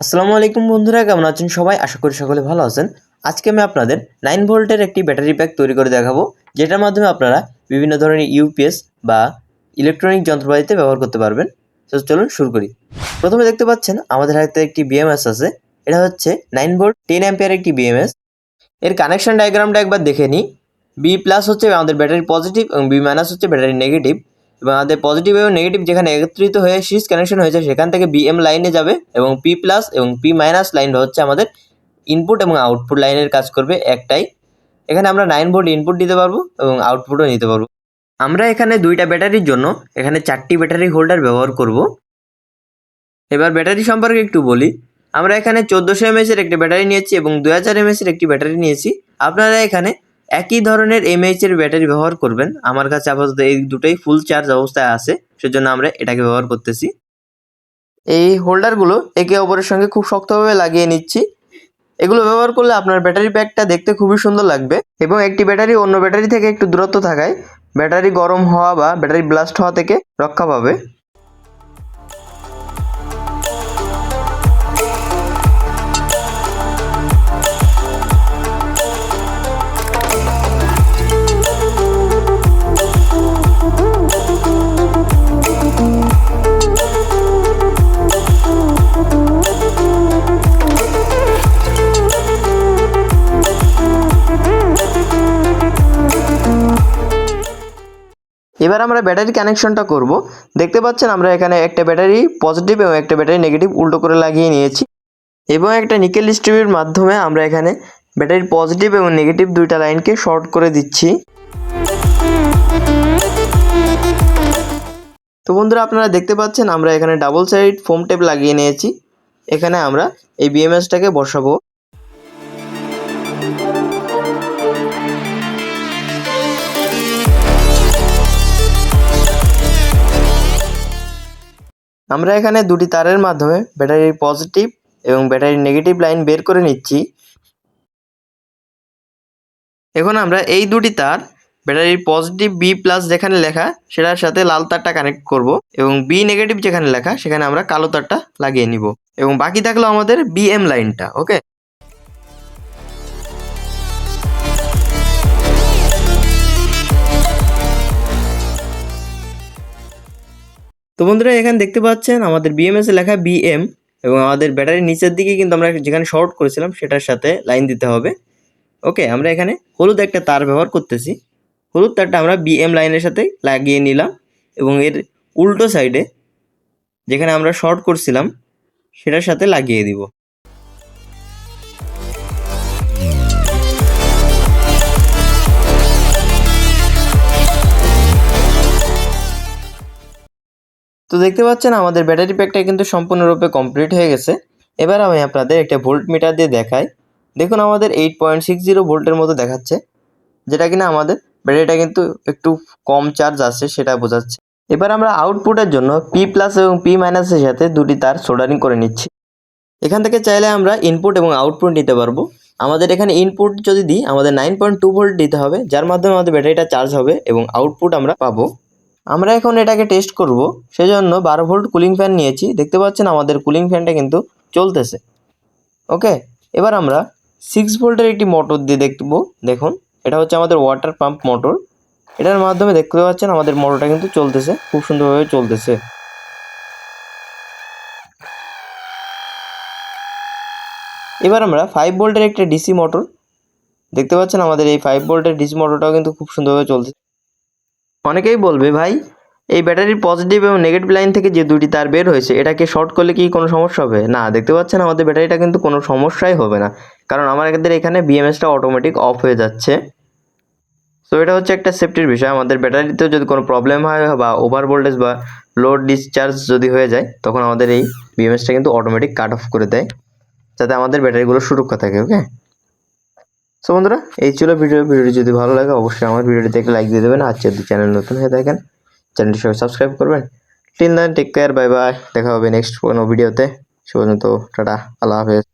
আসসালামু আলাইকুম বন্ধুরা, কেমন আছেন সবাই? আশা করি সকলে ভালো আছেন। আজকে আমি আপনাদের নাইন ভোল্টের একটি ব্যাটারি প্যাক তৈরি করে দেখাবো, যেটার মাধ্যমে আপনারা বিভিন্ন ধরনের ইউপিএস বা ইলেকট্রনিক যন্ত্রপাতিতে ব্যবহার করতে পারবেন। তো চলুন শুরু করি। প্রথমে দেখতে পাচ্ছেন, আমাদের হাতে একটি বিএমএস আছে। এটা হচ্ছে নাইন ভোল্ট, টেন অ্যাম্পিয়ার একটি বিএমএস এর কানেকশন ডায়াগ্রামটা একবার দেখে নিই। বি প্লাস হচ্ছে আমাদের ব্যাটারি পজিটিভ এবং বি মাইনাস হচ্ছে ব্যাটারি নেগেটিভ এবং আমাদের পজিটিভ এবং নেগেটিভ যেখানে একত্রিত হয়ে সিরিজ কানেকশন হয়েছে, সেখান থেকে বিএম লাইনে যাবে এবং পি প্লাস এবং পি মাইনাস লাইনটা হচ্ছে আমাদের ইনপুট এবং আউটপুট লাইনের কাজ করবে একটাই। এখানে আমরা নাইন ভোল্ট ইনপুট দিতে পারব এবং আউটপুটও নিতে পারব। আমরা এখানে দুইটা ব্যাটারির জন্য এখানে চারটি ব্যাটারি হোল্ডার ব্যবহার করব। এবার ব্যাটারি সম্পর্কে একটু বলি। আমরা এখানে চোদ্দোশো এমএসের একটি ব্যাটারি নিয়েছি এবং দু হাজার এমএসের একটি ব্যাটারি নিয়েছি। আপনারা এখানে একই ধরনের এমএইচ এর ব্যাটারি ব্যবহার করবেন। আমার কাছে আপাতত এই দুটোই ফুল চার্জ অবস্থায় আছে, সেজন্য আমরা এটাকে ব্যবহার করতেছি। এই হোল্ডারগুলো একে অপরের সঙ্গে খুব শক্তভাবে লাগিয়ে নিচ্ছি। এগুলো ব্যবহার করলে আপনার ব্যাটারি প্যাকটা দেখতে খুবই সুন্দর লাগবে এবং একটি ব্যাটারি অন্য ব্যাটারি থেকে একটু দূরত্ব থাকায় ব্যাটারি গরম হওয়া বা ব্যাটারি ব্লাস্ট হওয়া থেকে রক্ষা পাবে। এবার আমরা ব্যাটারি কানেকশনটা করব। দেখতে পাচ্ছেন আমরা এখানে একটা ব্যাটারি পজিটিভ এবং একটা ব্যাটারি নেগেটিভ উল্টো করে লাগিয়ে নিয়েছি। এবং একটা নিকেল স্ট্রিপের মাধ্যমে আমরা এখানে ব্যাটারির পজিটিভ এবং নেগেটিভ দুইটা লাইনকে শর্ট করে দিচ্ছি। তো বন্ধুরা, আপনারা দেখতে পাচ্ছেন আমরা এখানে ডাবল সাইড ফোম টেপ লাগিয়ে নিয়েছি। এখানে আমরা এই বিএমএসটাকে বসাবো। আমরা এখানে দুটি তারের মাধ্যমে ব্যাটারির পজিটিভ এবং ব্যাটারির নেগেটিভ লাইন বের করে নিচ্ছি। এখন আমরা এই দুটি তার ব্যাটারির পজিটিভ বি প্লাস যেখানে লেখা, সেটার সাথে লাল তারটা কানেক্ট করব এবং বি নেগেটিভ যেখানে লেখা, সেখানে আমরা কালো তারটা লাগিয়ে নিব। এবং বাকি থাকল আমাদের বিএম লাইনটা, ওকে? তো বন্ধুরা, এখানে দেখতে পাচ্ছেন আমাদের বিএমএস এ লেখা বিএম এবং আমাদের ব্যাটারির নিচের দিকে কিন্তু আমরা যেখানে শর্ট করেছিলাম, সেটার সাথে লাইন দিতে হবে। ওকে আমরা এখানে হলুদ একটা তার ব্যবহার করতেছি। হলুদ তারটা আমরা বিএম লাইনের সাথে লাগিয়ে নিলাম এবং এর উল্টো সাইডে যেখানে আমরা শর্ট করছিলাম, সেটার সাথে লাগিয়ে দিব। তো দেখতে পাচ্ছেন আমাদের ব্যাটারি প্যাকটা কিন্তু সম্পূর্ণরূপে কমপ্লিট হয়ে গেছে। এবার আমি আপনাদের একটা ভোল্ট মিটার দিয়ে দেখাই। দেখুন আমাদের এইট পয়েন্ট সিক্স জিরো ভোল্টের মতো দেখাচ্ছে, যেটা কিনা আমাদের ব্যাটারিটা কিন্তু একটু কম চার্জ আছে সেটা বোঝাচ্ছে। এবার আমরা আউটপুটের জন্য পি প্লাস এবং পি মাইনাসের সাথে দুটি তার সোল্ডারিং করে নিচ্ছি। এখান থেকে চাইলে আমরা ইনপুট এবং আউটপুট নিতে পারব। আমাদের এখানে ইনপুট যদি দিই, আমাদের নাইন পয়েন্ট টু ভোল্ট দিতে হবে, যার মাধ্যমে আমাদের ব্যাটারিটা চার্জ হবে এবং আউটপুট আমরা পাবো। আমরা এখন এটাকে টেস্ট করব। সেজন্য বারো ভোল্ট কুলিং ফ্যান নিয়েছি। দেখতে পাচ্ছেন আমাদের কুলিং ফ্যানটা কিন্তু চলতেছে। ওকে এবার আমরা সিক্স ভোল্টের একটি মোটর দিয়ে দেখব। দেখুন, এটা হচ্ছে আমাদের ওয়াটার পাম্প মোটর এটার মাধ্যমে দেখতে পাচ্ছেন আমাদের মোটরটা কিন্তু চলতেছে। খুব সুন্দরভাবে চলতেছে। এবার আমরা ফাইভ ভোল্টের একটা ডিসি মোটর দেখতে পাচ্ছেন আমাদের এই ফাইভ ভোল্টের ডিসি মোটরটাও কিন্তু খুব সুন্দরভাবে চলছে অনেকেই বলবে, ভাই, এই ব্যাটারির পজিটিভ এবং নেগেটিভ লাইন থেকে যে দুটি তার বের হয়েছে, এটাকে শর্ট করলে কি কোনো সমস্যা হবে? না, দেখতে পাচ্ছেন, আমাদের ব্যাটারিটা কিন্তু কোনো সমস্যাই হবে না। কারণ আমাদের এখানে বিএমএসটা অটোমেটিক অফ হয়ে যাচ্ছে। সো এটা হচ্ছে একটা সেফটির বিষয়। আমাদের ব্যাটারিতে যদি কোনো প্রবলেম হয় বা ওভার ভোল্টেজ বা লোড ডিসচার্জ যদি হয়ে যায়, তখন আমাদের এই বিএমএসটা কিন্তু অটোমেটিক কাট অফ করে দেয়। যাতে আমাদের ব্যাটারিগুলো সুরক্ষা থাকে ওকে সো বন্ধুরা, এই ছিল ভিডিও। ভিডিওটি যদি ভালো লাগে, অবশ্যই আমার ভিডিওটি দেখে লাইক দিয়ে দেবেন। আর যদি চ্যানেল নতুন হয়ে থাকেন চ্যানেলটি সবাই সাবস্ক্রাইব করবেন। Till then take care bye bye দেখা হবে নেক্সট কোনো ভিডিওতে সে পর্যন্ত, টাটা, আল্লাহ হাফেজ।